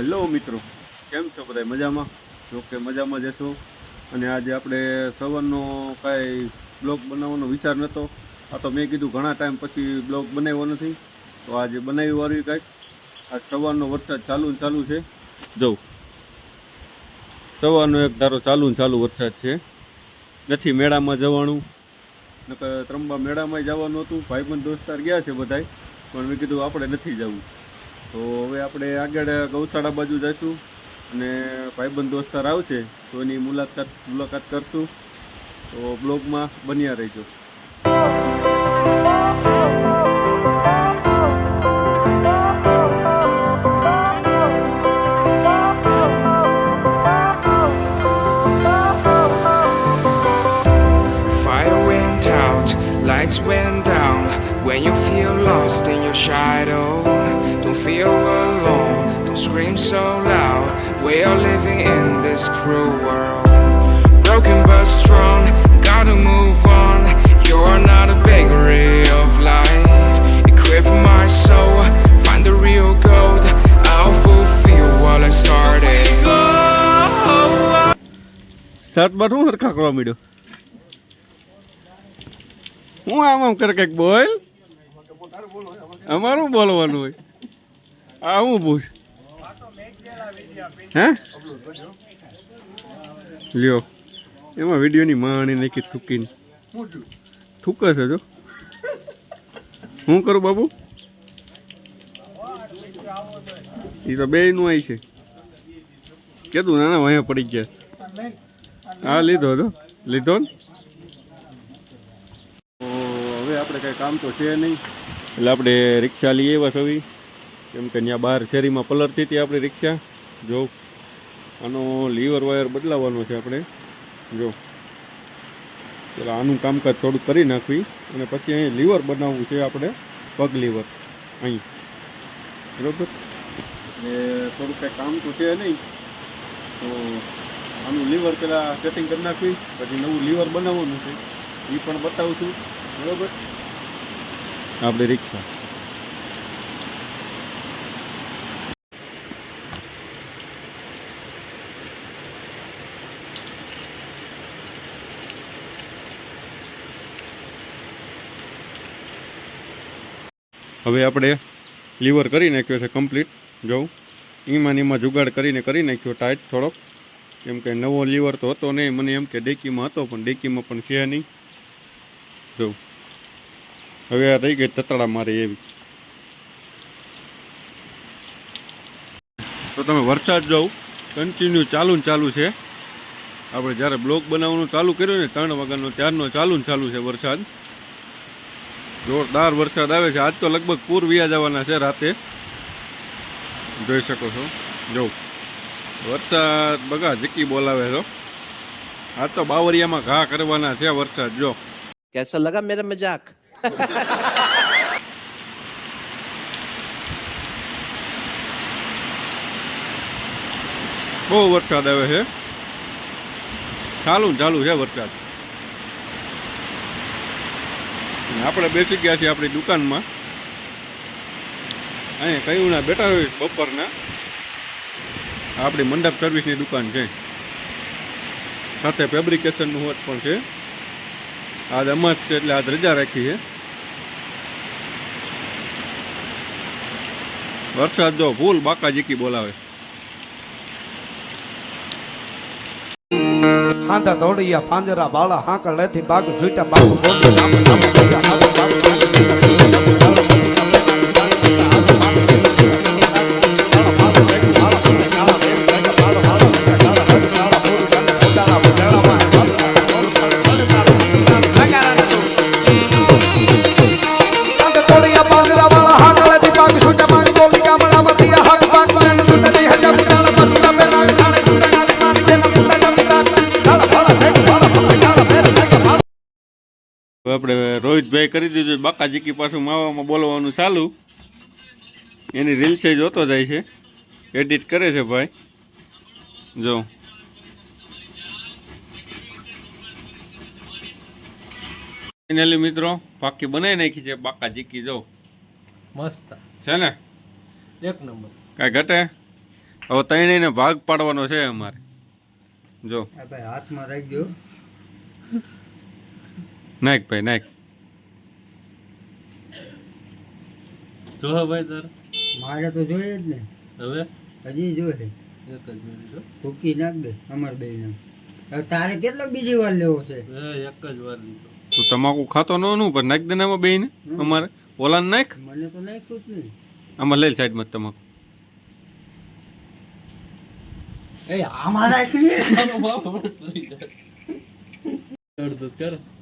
Hello મિત્રો, કેમ છો બધા મજામાં? જો કે મજામાં જશો અને આજે આપણે સવારનો કાંઈ બ્લોગ બનાવવાનો વિચાર નહોતો આ તો મેં કીધું ઘણા ટાઈમ પછી બ્લોગ બનાવ્યો નથી. તો આજે બનાવી વાળ્યું કાંઈક. આજ સવારનો વરસાદ ચાલુ ને ચાલુ છે. જવું સવારનો એક ધારો ચાલુ ચાલુ વરસાદ છે. નથી મેળામાં જવાનું. નકર ત્રંબા મેળામાં જવાનું હતું. ભાઈબંધ દોસ્તાર ગયા છે બધાય. પણ મેં કીધું આપણે નથી જવું. તો હવે આપણે આગળ ગૌશાળા બાજુ જઈશું અને ભાઈબંધ દોસ્તાર આવશે તો એની મુલાકાત મુલાકાત કરશું. તો બ્લોગમાં બન્યા રહેજો. સાત બાર હું સરખા કરવા માંડ્યો હું આમ આમ કરે કંઈક બોલ. અમારું બોલવાનું હોય. આ હું પૂછ હે? લ્યો. એમાં વિડીયોની માણી નાખી થૂકીને. થૂકે છે જો. હું કરું બાબુ? એ તો બે નું આવી છે. કીધું નાના વાયા પડી ગયા. હા લીધો હતો. લીધો ને? હવે આપણે કાંઈ કામ તો છે નહીં. એટલે આપણે રિક્ષા લઈ આવ્યા છવી કેમ કે ત્યાં બહાર શેરીમાં પલરતી હતી આપણી રિક્ષા. જો આનો લીવર વાયર બદલાવવાનો છે આપણે. જો પેલા આનું કામકાજ થોડુંક કરી નાખવી. અને પછી અહીં લીવર બનાવવું છે આપણે પગ લીવર. અહીં. બરોબર? એટલે થોડું કાંઈ કામ તો છે નહીં. તો આનું લીવર પેલા સેટિંગ કરી નાખવી, પછી નવું લીવર બનાવવાનું છે. એ પણ બતાવું છું. બરોબર? આપણે રિક્ષા. હવે આપણે લીવર કરી નાખ્યો છે કમ્પ્લીટ જોઉં. એમાં એમાં જુગાડ કરીને, કરી નાખ્યો ટાઈટ થોડોક. કેમ કે નવો લીવર તો હતો નહીં, મને એમ કે ડેકીમાં હતો, પણ ડેકીમાં પણ છે નહીં. જો. હવે આ રહી ગઈ તતડા મારે એવી. તો તમે વરસાદ જાઓ. કન્ટિન્યુ ચાલુ ને ચાલુ છે. આપણે જ્યારે બ્લોક બનાવવાનું ચાલુ કર્યું ને, ત્રણ વાગ્યાનો, ત્યારનો ચાલુ ને ચાલુ છે વરસાદ. જોરદાર વરસાદ આવે છે. આજ તો લગભગ પૂર વ્યા જવાના છે રાતે. જોઈ શકો છો. જો. વરસાદ બગા ઝીકી બોલાવે છો. આ તો બાવરિયામાં ઘા કરવાના છે વરસાદ જો. કેસો લગા મેરા મજાક. બહુ વરસાદ આવે છે. ચાલુ ચાલુ છે વરસાદ. આપણે બેસી ગયા છીએ આપણી દુકાનમાં. અહીંયા કયું ના બેઠા હોય બપોરના. આપણી મંડપ સર્વિસની દુકાન છે સાથે ફેબ્રિકેશનનું હોત પણ છે આજ અમાસ છે એટલે આજ રજા રાખી છે વરસાદ જો ફૂલ બાકા જીકી બોલાવે હાંધા ધોડિયા પાંજરા બાળા હાંકળ લેથી બાગ છૂટા બાગ ગોંડી રોહિતભાઈ કરી દીધું બાકા જીકી પાછું માવામાં બોલવાનું ચાલુ. એની રીલ્સ એ જોતો જાય છે. એડિટ કરે છે ભાઈ. જો. ફાઇનલી મિત્રો પાકી બનાવી નાખી છે બાકા જીકી જો. મસ્ત. છે ને? એક નંબર. કાંઈ ઘટે? હવે ત્રણેયને ભાગ પાડવાનો છે અમારે. જો. ભાઈ હાથમાં રાખજો. નાખ ભાઈ નાખ. જો ભાઈ તાર? મારે તો જોઈએ જ ને. હવે? હજી જોઈએ. એક જ મિનિટ. ભૂકી નાખ દે અમાર બે હવે તારે કેટલો બીજી વાર લેવો છે? એક જ વાર લીધો. તું તમાકુ ખાતો ન નું પણ નાખ દે ને આમાં બેયને અમારે ઓલા નાખ. મને તો નાખ્યું જ નહીં. આમાં લઈ સાઈડમાં માં તમાકુ. એ આમાં રાખી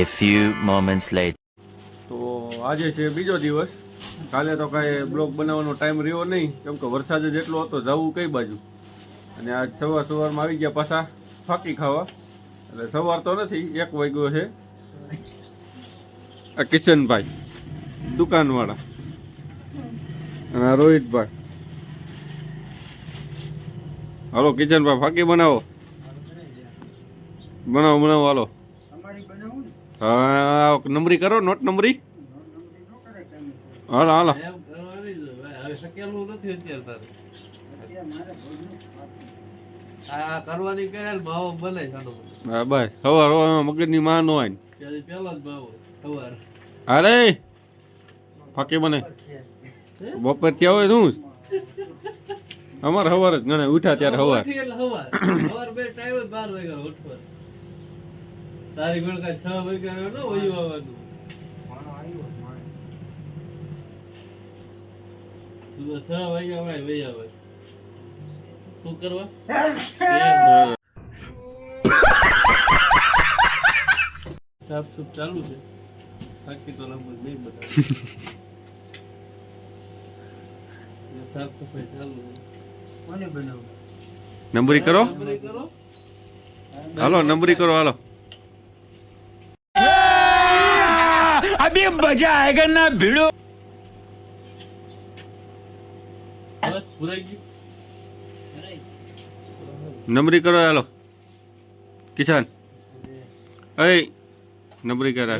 A few moments later. તો આજે છે બીજો દિવસ. કાલે તો કાંઈ બ્લોગ બનાવવાનો ટાઈમ રહ્યો નહીં. કેમ કે વરસાદ જ એટલો હતો જવું કઈ બાજુ? અને આજ સવાર સવારમાં આવી ગયા પાછા ફાકી ખાવા. એટલે સવાર તો નથી એક વાગ્યો છે. આ કિશનભાઈ દુકાનવાળા. અને આ રોહિતભાઈ. હાલો કિશનભાઈ ફાકી બનાવો. બનાવો બનાવો હાલો. નંબરી કરો નોટ નંબરી. હાલો હાલો. બસ. સવાર મગજની માં નો હોય અરે ફાકી બને બપોર ત્યાં હોય શું અમારે સવાર જ ગણે ઉઠા ત્યારે સવાર ઉઠી એટલે સવાર સવાર બે ટાઈમ જ બાર વાગ્યા ઉઠવા તારી પણ કઈ છ વાગ્યા ન વયું આવવાનું. તું તો છ વાગ્યા ભાઈ વહી આવે. શું કરવા? સાફ સુફ ચાલુ છે. બાકી તો લગભગ નહીં બધા સાફ સફાઈ ચાલુ કોને બનાવું નંબરી કરો. નંબરે કરો હાલો. કરો હાલો બસ પુરાઈ ગયું નંબરી કરો હાલો. કિસાન એ નંબરી કરા.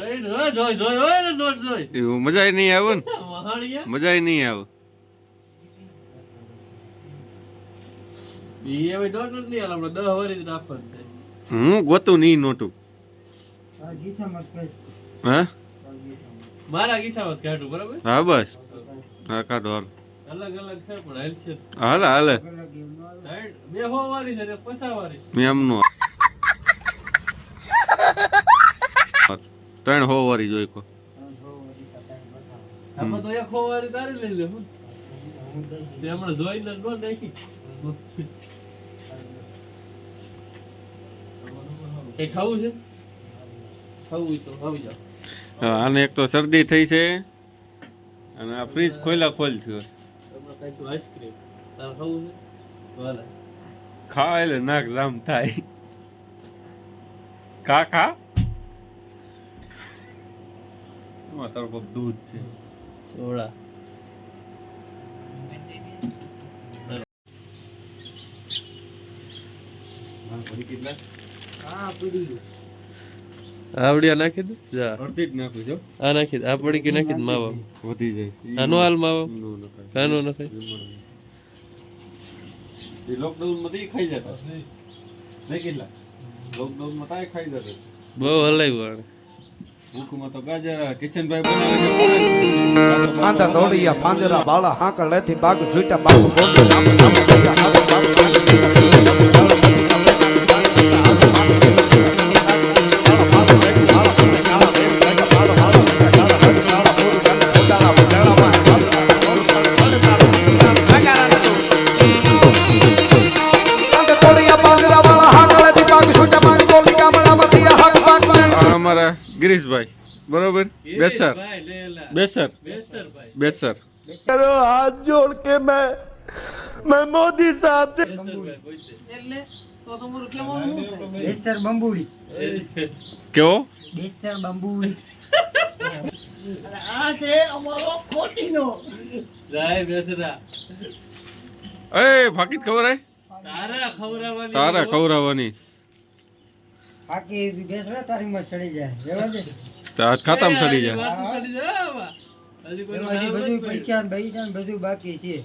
મજા નહીં આવે ને? મજા નહીં આવે. હું ગોતું નહીં નોટું. હા. મારા કિસ્સામાં જ કાઢું, બરાબર? હા બસ. હા કાઢો હાલો. અલગ અલગ છે પણ હાલ છે. હાલે હાલે. નો બે હો છે ને પસા વારી મેં એમનું ત્રણ હો જોઈ કો વાળી. આમાં તો એક હો તારી લઈ લે હું હમણાં જોઈ જોઈને નો નાખી. કઈ ખાવું છે? ખાવું તો આવી જાઓ. આને એક તો શરદી થઈ છે અને આ ફ્રીજ ખોલ્યા ખોલ થયો ખાવું છે? ખા એટલે નાક જામ થાય. ખા ખા. એમાં તારું કોક દૂધ છે. સોડા. હા પડી ગયું. આવડિયા નાખી દે જા અડધી જ નાખું છો આ નાખી દે આ પડી કે નાખી દે માવા વધી જાય આનો હાલ માવા નો નખાય. કાનો એ લોકડાઉનમાં તો ખાઈ જતા નહીં કેટલા લોકડાઉનમાં તાય ખાઈ જતા બહુ હલાવ્યું આને ભૂખમાં તો ગાજર કિશનભાઈ બનાવે છે દોડિયા પાંજરા બાળા હાંકળ લેથી બાગ જોઈતા બાગ બોલી નામ નામ ગિરીશભાઈ બરોબર બેસર ભાઈ લે લે બેસર બેસર ભાઈ બેસર બેસર ભાઈ પૂછે બેસર બંબુડી કેવો બેસર બંબુડી જાય બેસરા એ ફાકીત ખબર હે તારા ખવડાવવાની તારા ખવડાવવાની તારી માં ચડી જાય. રેવા દે. સડી. હજી બધું પૈસા ને પૈસા ને બધું બાકી છે.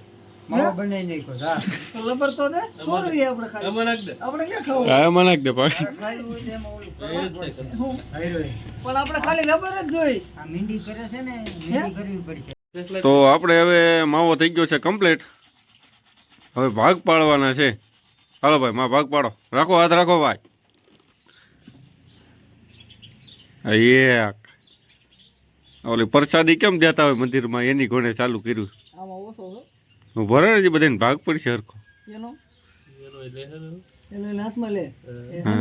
માવો બનાવી નાખ્યો હા. લબર તો દે સો રૂપિયા આપણે ખાલી આમાં દે. આપણે ક્યાં ખાવું? હા એમાં દે પાક ખાયું હોય તો એમાં ઓલું એ જ છે કદાચ. હું? હાયરો એ. પણ આપણે ખાલી લબર જ જોઈશ. આ મીંડી કરે છે ને મીંડી કરવી પડશે. તો આપણે હવે માવો થઈ ગયો છે કમ્પ્લીટ હવે ભાગ પાડવાના છે. હાલો ભાઈ માં ભાગ પાડો. રાખો હાથ રાખો ભાઈ. એક. ઓલી પ્રસાદી કેમ દેતા હોય મંદિરમાં? એની ઘોડે ચાલુ કર્યું. આમાં ઓછો છે હું ભરે ને બધાને ભાગ પડશે હરખો. એનો? એનો હાથમાં લે.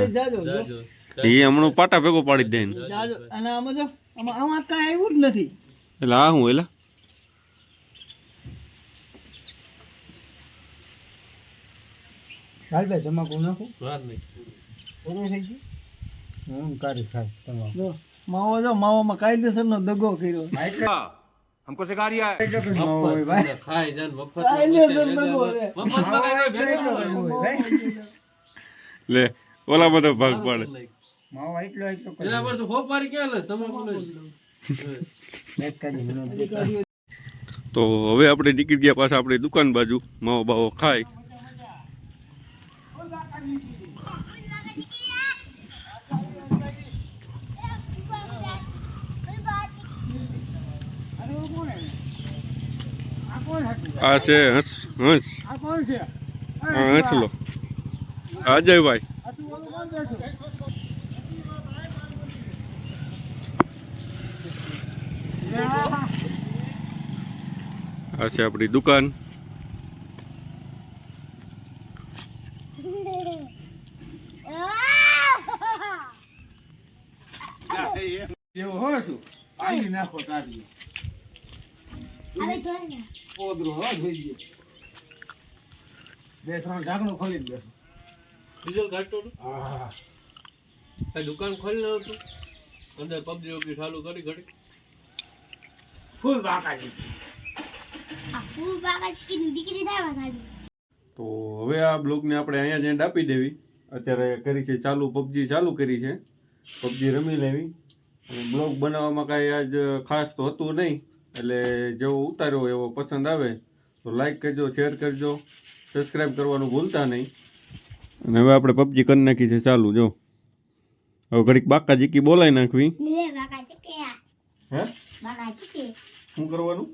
એ જાજો જાજો. એ હમણાં પાટા ભેગો પાડી દે જાજો. અને આમાં જો આમાં આમાં કાંઈ આવ્યું જ નથી. એટલે આ હું એલા? હાલ ભાઈ તમાકુ નાખું? વાત નહીં. થઈ ગયું? હું કાઢી ખાય તમાકુ જો માવો જો માવામાં કાયદેસરનો દગો કર્યો हमको सिखा रिया है એટલો જ માવો હોય ભાઈ ખાઈ જાય ને મફત કાયદેસર દગો છે મફતમાં કાંઈ કોઈ ભેગું ન હોય. હોય ભાઈ લે ઓલા બધો ભાગ પાડે માવો એટલો એટલો કરી એના પર તો ફોફારી ક્યાં લે તમાકુ નહીં. એક કરી મને તો હવે આપણે નીકળી ગયા પાછા આપણી દુકાન બાજુ માવો બાવો ખાય આ છે હંસ હંસ. આ કોણ છે? આ હંસલો. અજયભાઈ આ છે આપણી દુકાન એવું હોય શું આલી નાખો તારી હો ગયો બે ત્રણ ઢાંકણું ખોલી દે ડીઝલ કાઢતો હતો? દુકાન ખોલી ન હતું? અંદર પબજી વબજી ચાલુ કરી ઘડી. ફૂલ બાકાજી. તો હવે આ બ્લોગને આપણે અહીંયા જ એન્ડ આપી દેવી. અત્યારે કરી છે ચાલુ પબજી ચાલુ કરી છે. પબજી રમી લેવી. અને બ્લોગ બનાવવામાં કાંઈ આજ ખાસ તો હતું નહીં. એટલે જેવો ઉતાર્યો એવો પસંદ આવે તો લાઈક કરજો શેર કરજો સબસ્ક્રાઈબ કરવાનું ભૂલતા નહીં. અને હવે આપણે પબજી કરી નાખી છે ચાલુ જો. હવે ઘડીક બાકા જીકી બોલાવી નાખવી. હે? શું કરવાનું?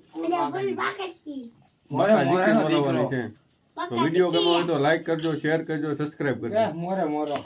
બાકા જીકી બોલાવવાની છે. તો વીડિયો ગમ્યો હોય તો લાઈક કરજો શેર કરજો સબસ્ક્રાઈબ કરજો. મોરે મોરો.